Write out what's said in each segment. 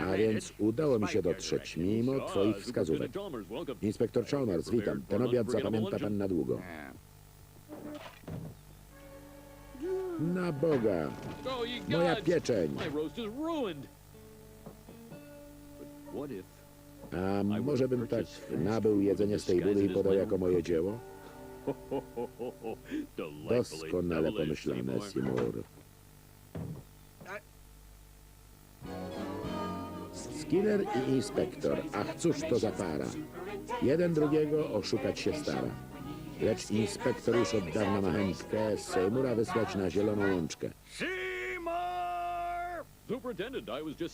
A więc udało mi się dotrzeć, mimo twoich wskazówek. Inspektor Chalmers, witam. Ten obiad zapamięta pan na długo. Na Boga! Moja pieczeń! A może bym tak nabył jedzenie z tej budy i podał jako moje dzieło? Doskonale pomyślane, Seymour. Skiller i inspektor, ach cóż to za para. Jeden drugiego oszukać się stara. Lecz inspektor już od dawna ma chętkę Seymoura wysłać na zieloną łączkę.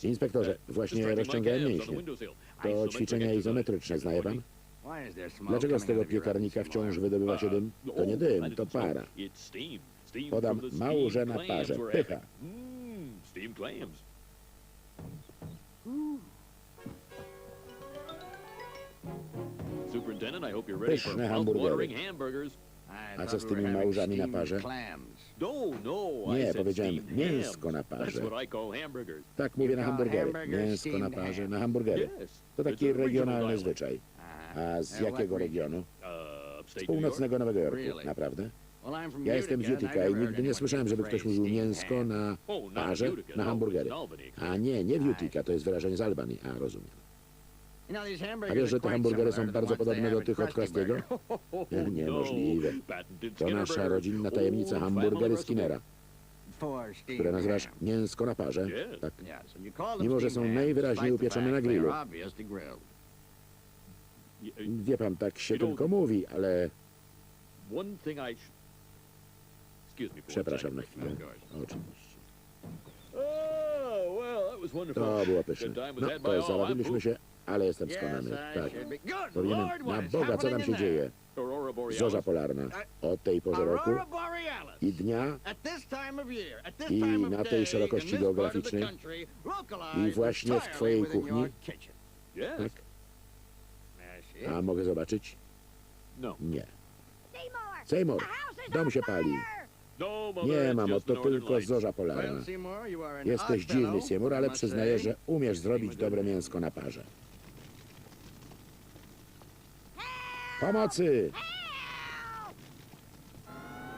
Inspektorze, właśnie rozciągałem mięśnie. To ćwiczenia izometryczne, znaje pan? Dlaczego z tego piekarnika wciąż wydobywa się dym? To nie dym, to para. Podam małże na parze. Pycha. Pyszne hamburgery. A co z tymi małżami na parze? Nie, powiedziałem mięsko na parze. Tak mówię na hamburgery. Mięsko na parze, na hamburgery. To taki regionalny zwyczaj. A z jakiego regionu? Z północnego Nowego Jorku. Naprawdę? Ja jestem z Utica i nigdy nie słyszałem, żeby ktoś mówił mięsko na parze, na hamburgery. A nie, nie w Utica, to jest wyrażenie z Albanii. A, rozumiem. A wiesz, że te hamburgery są bardzo podobne do tych od Krastiego? Niemożliwe. To nasza rodzinna tajemnica hamburgery Skinnera, które nazywasz mięsko na parze. Tak. Mimo, że są najwyraźniej upieczone na grillu. Wie pan, tak się tylko mówi, ale przepraszam na chwilę. Oczywiście. To było pyszne. No, to zabawiliśmy się, ale jestem skonany. Tak. Powinienem... Na Boga, co tam się dzieje? Zorza polarna. O tej porze roku i dnia i na tej szerokości geograficznej i właśnie w twojej kuchni. Tak? A mogę zobaczyć? No. Nie. Seymour, dom się pali. Nie, mamo, to tylko zorza polarna. Jesteś dziwny, Seymour, ale przyznaję, że umiesz zrobić dobre mięsko na parze. Pomocy!